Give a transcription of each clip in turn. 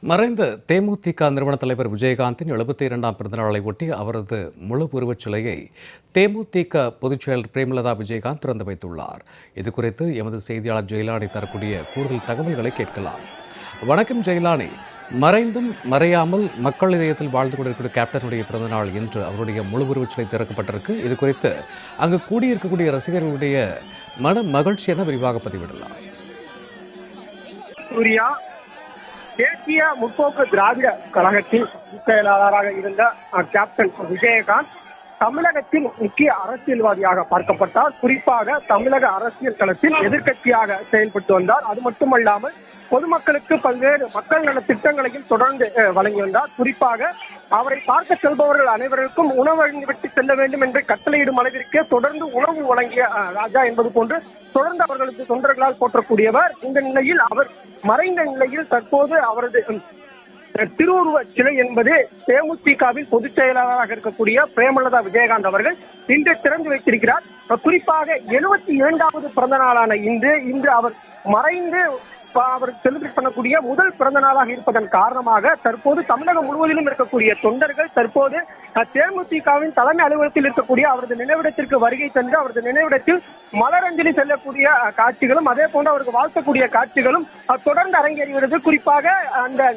மறைந்த தேமுதிக நிறுவன தலைவர் விஜயகாந்தின் எழுபத்தி இரண்டாம் பிறந்தநாளை ஒட்டி அவரது முழு உருவச் சிலையை தேமுதிக பொதுச் செயலர் பிரேமலதா விஜயகாந்த் திறந்து வைத்துள்ளார். இது குறித்து எமது செய்தியாளர் ஜெயலானி தரக்கூடிய கூடுதல் தகவல்களை கேட்கலாம். வணக்கம் ஜெயலானி. மறைந்தும் மறையாமல் மக்கள் இதயத்தில் வாழ்ந்து கொண்டிருக்கிற கேப்டனுடைய பிறந்தநாள் இன்று அவருடைய முழு உருவச் சிலை திறக்கப்பட்டிருக்கு. இது குறித்து அங்கு கூடியிருக்கக்கூடிய ரசிகர்களுடைய மன மகிழ்ச்சி என விரிவாக பதிவிடலாம். சூர்யா தேசிய முற்போக்கு திராவிட கழகத்தின் செயலாளராக இருந்த கேப்டன் விஜயகாந்த் தமிழகத்தின் முக்கிய அரசியல்வாதியாக பார்க்கப்பட்டார். குறிப்பாக தமிழக அரசியல் களத்தில் எதிர்க்கட்சியாக செயல்பட்டு வந்தார். அது மட்டுமல்லாமல் பொதுமக்களுக்கு பல்வேறு மக்கள் நல திட்டங்களையும் தொடர்ந்து வழங்கி வந்தார். குறிப்பாக அவரை பார்க்க செல்பவர்கள் அனைவருக்கும் உணவு வழங்கிவிட்டு செல்ல வேண்டும் என்று கட்டளையிடும் அளவிற்கு தொடர்ந்து உணவு வழங்கிய ராஜா என்பது போன்று தொடர்ந்து அவர்களுக்கு தொண்டர்களால் போற்றக்கூடியவர் இந்த நிலையில் அவர் மறைந்த நிலையில் தற்போது அவரது திருவுருவ சிலை என்பது தேமுதிகவின் பொதுச் செயலாளராக இருக்கக்கூடிய பிரேமலதா விஜயகாந்த் அவர்கள் இன்று திறந்து வைத்திருக்கிறார். குறிப்பாக எழுபத்தி இரண்டாவது பிறந்த நாளான இன்று இன்று அவர் மறைந்து அவர் செலிபிரேட் பண்ணக்கூடிய முதல் பிறந்த நாளாக இருப்பதன் காரணமாக தற்போது தமிழகம் முழுவதிலும் இருக்கக்கூடிய தொண்டர்கள் தற்போது தேமுதிகவின் தலைமை அலுவலகத்தில் இருக்கக்கூடிய அவரது நினைவிடத்திற்கு வருகை தந்து அவரது நினைவிடத்தில் மலரஞ்சலி செல்லக்கூடிய காட்சிகளும் அதே போன்று அவருக்கு வாழ்த்தக்கூடிய காட்சிகளும் தொடர்ந்து அரங்கேறுகிறது. குறிப்பாக அந்த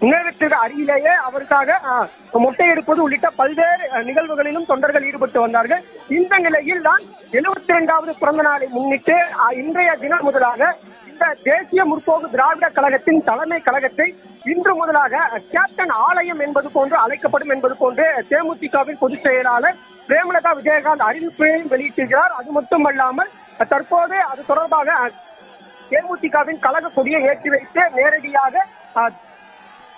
நினைவிற்கு அருகிலேயே அவருக்காக மொட்டை எடுப்பது உள்ளிட்ட பல்வேறு நிகழ்வுகளிலும் தொண்டர்கள் ஈடுபட்டு வந்தார்கள். இந்த நிலையில் தான் எழுபத்தி இரண்டாவது பிறந்த நாளை முன்னிட்டு இன்றைய தினம் முதலாக இந்த தேசிய முற்போக்கு திராவிட கழகத்தின் தலைமை கழகத்தை இன்று முதலாக கேப்டன் ஆலயம் என்பது போன்று அழைக்கப்படும் என்பது போன்று தேமுதிகவின் பொதுச் செயலாளர் பிரேமலதா விஜயகாந்த் அறிவிப்பையும் வெளியிட்டிருக்கிறார். அது மட்டுமல்லாமல் தற்போது அது தொடர்பாக தேமுதிகவின் கழக கொடியை ஏற்றி வைத்து நேரடியாக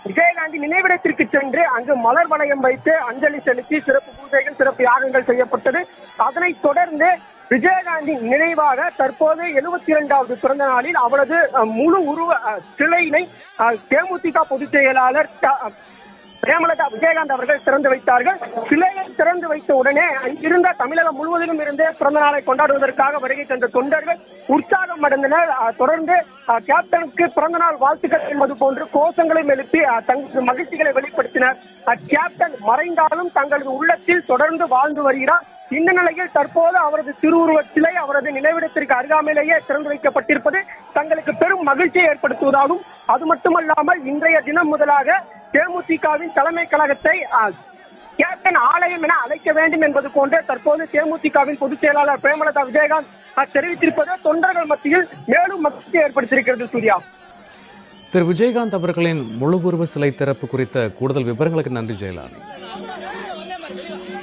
விஜயகாந்தி நினைவிடத்திற்கு சென்று அங்கு மலர் வளையம் வைத்து அஞ்சலி செலுத்தி சிறப்பு பூஜைகள் சிறப்பு யாகங்கள் செய்யப்பட்டது. அதனைத் தொடர்ந்து விஜயகாந்தி நினைவாக தற்போது எழுபத்தி இரண்டாவது பிறந்த நாளில் அவரது முழு உருவ அஹ், சிலையினை அஹ், தேமுதிக பொதுச் செயலாளர் பிரேமலதா விஜயகாந்த் அவர்கள் திறந்து வைத்தார்கள். சிலையை திறந்து வைத்த உடனே அங்கிருந்த தமிழகம் முழுவதிலும் இருந்தே பிறந்த நாளை கொண்டாடுவதற்காக வருகை தந்த தொண்டர்கள் உற்சாகம் அடைந்தனர். தொடர்ந்து கேப்டனுக்கு பிறந்த நாள் வாழ்த்துக்கள் என்பது போன்று கோஷங்களையும் எழுப்பி தங்களது மகிழ்ச்சிகளை வெளிப்படுத்தினர். கேப்டன் மறைந்தாலும் தங்களது உள்ளத்தில் தொடர்ந்து வாழ்ந்து வருகிறார். இந்த நிலையில் தற்போது அவரது திருவுருவச் சிலை அவரது நினைவிடத்திற்கு அருகாமையிலேயே திறந்து வைக்கப்பட்டிருப்பது தங்களுக்கு பெரும் மகிழ்ச்சியை ஏற்படுத்துவதாகவும் அது மட்டுமல்லாமல் இன்றைய தினம் முதலாக தேமுதிகவின் தலைமை கழகத்தை கேப்டன் ஆலயம் என அழைக்க வேண்டும் என்பது போன்று தற்போது தேமுதிகவின் பொதுச் செயலாளர் பிரேமலதா விஜயகாந்த் தெரிவித்திருப்பது தொண்டர்கள் மத்தியில் மேலும் மகிழ்ச்சியை ஏற்படுத்தியிருக்கிறது சூர்யா. திரு. விஜயகாந்த் அவர்களின் முழு உருவ சிலை திறப்பு குறித்த கூடுதல் விவரங்களுக்கு நன்றி ஜெயலானி.